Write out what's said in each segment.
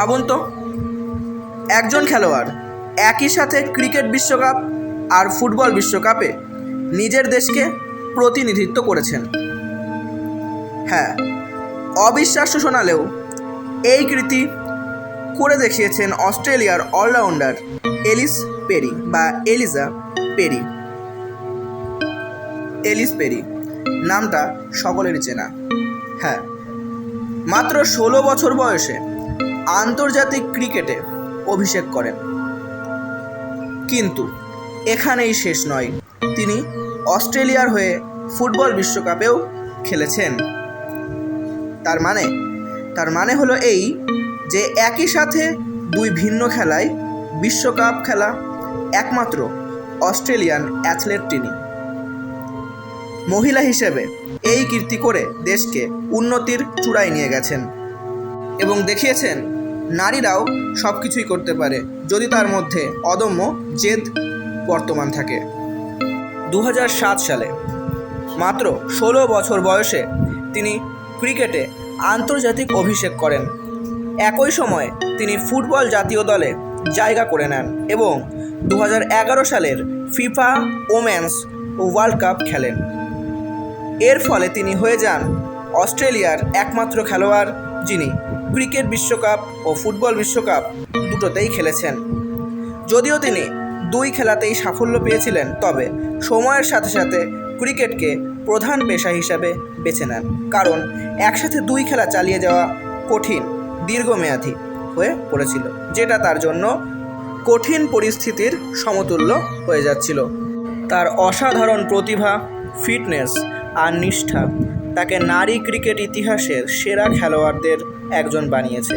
ভাবুন তো, একজন খেলোয়াড় একই সাথে ক্রিকেট বিশ্বকাপ আর ফুটবল বিশ্বকাপে নিজের দেশকে প্রতিনিধিত্ব করেছেন। হ্যাঁ অবিশ্বাস্য শোনালেও এই কৃতি করে দেখিয়েছেন অস্ট্রেলিয়ার অলরাউন্ডার এলিস পেরি বা এলিজা পেরি। এলিস পেরি, নামটা সকলেরই চেনা। হ্যাঁ মাত্র ষোলো বছর বয়সে আন্তর্জাতিক ক্রিকেটে অভিষেক করেন। কিন্তু এখানেই শেষ নয়। তিনি অস্ট্রেলিয়ার হয়ে ফুটবল বিশ্বকাপেও খেলেছেন। তার মানে তার মানে হলো এই যে একই সাথে দুই ভিন্ন খেলায় বিশ্বকাপ খেলা একমাত্র অস্ট্রেলিয়ান অ্যাথলেট তিনি। মহিলা হিসেবে এই কীর্তি করে দেশকে উন্নতির চূড়ায় নিয়ে গেছেন এবং দেখিয়েছেন নারীরাও সব কিছুই করতে পারে, যদি তার মধ্যে অদম্য জেদ বর্তমান থাকে। দু হাজার সাত সালে, মাত্র ষোলো বছর বয়সে তিনি ক্রিকেটে আন্তর্জাতিক অভিষেক করেন। একই সময়ে তিনি ফুটবল জাতীয় দলে জায়গা করে নেন এবং দু হাজার এগারো সালের ফিফা ওমেন্স ওয়ার্ল্ড কাপ খেলেন। এর ফলে তিনি হয়ে যান অস্ট্রেলিয়ার একমাত্র খেলোয়াড় যিনি ক্রিকেট বিশ্বকাপ ও ফুটবল বিশ্বকাপ দুটোতেই খেলেছেন। যদিও তিনি দুই খেলাতেই সাফল্য পেয়েছিলেন, তবে সময়ের সাথে সাথে ক্রিকেটকে প্রধান পেশা হিসাবে বেছে নেন। কারণ একসাথে দুই খেলা চালিয়ে যাওয়া কঠিন, দীর্ঘমেয়াদী হয়ে পড়েছিল, যেটা তার জন্য কঠিন পরিস্থিতির সমতুল্য হয়ে যাচ্ছিল। তার অসাধারণ প্রতিভা, ফিটনেস আর নিষ্ঠা। তাকে নারী ক্রিকেট ইতিহাসের সেরা খেলোয়াড়দের একজন বানিয়েছে।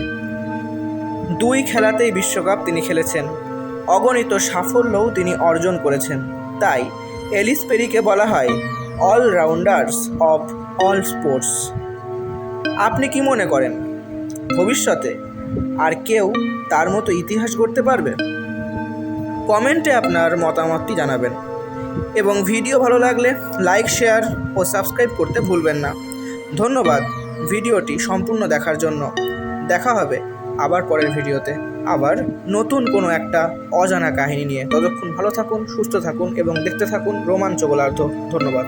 দুই খেলাতেই বিশ্বকাপ তিনি খেলেছেন। অগণিত সাফল্যও তিনি অর্জন করেছেন। তাই এলিস পেরিকে বলা হয় অলরাউন্ডার্স অফ অল স্পোর্টস। আপনি কি মনে করেন, ভবিষ্যতে আর কেউ তার মতো ইতিহাস গড়তে পারবে? কমেন্টে আপনার মতামতটি জানাবেন। এবং ভিডিও ভালো লাগলে লাইক, শেয়ার ও সাবস্ক্রাইব করতে ভুলবেন না। ধন্যবাদ ভিডিওটি সম্পূর্ণ দেখার জন্য। দেখা হবে আবার পরের ভিডিওতে। আবার নতুন কোনো একটা অজানা কাহিনী নিয়ে। ততক্ষণ ভালো থাকুন, সুস্থ থাকুন এবং দেখতে থাকুন রোমাঞ্চ গোলার্ধ ধন্যবাদ।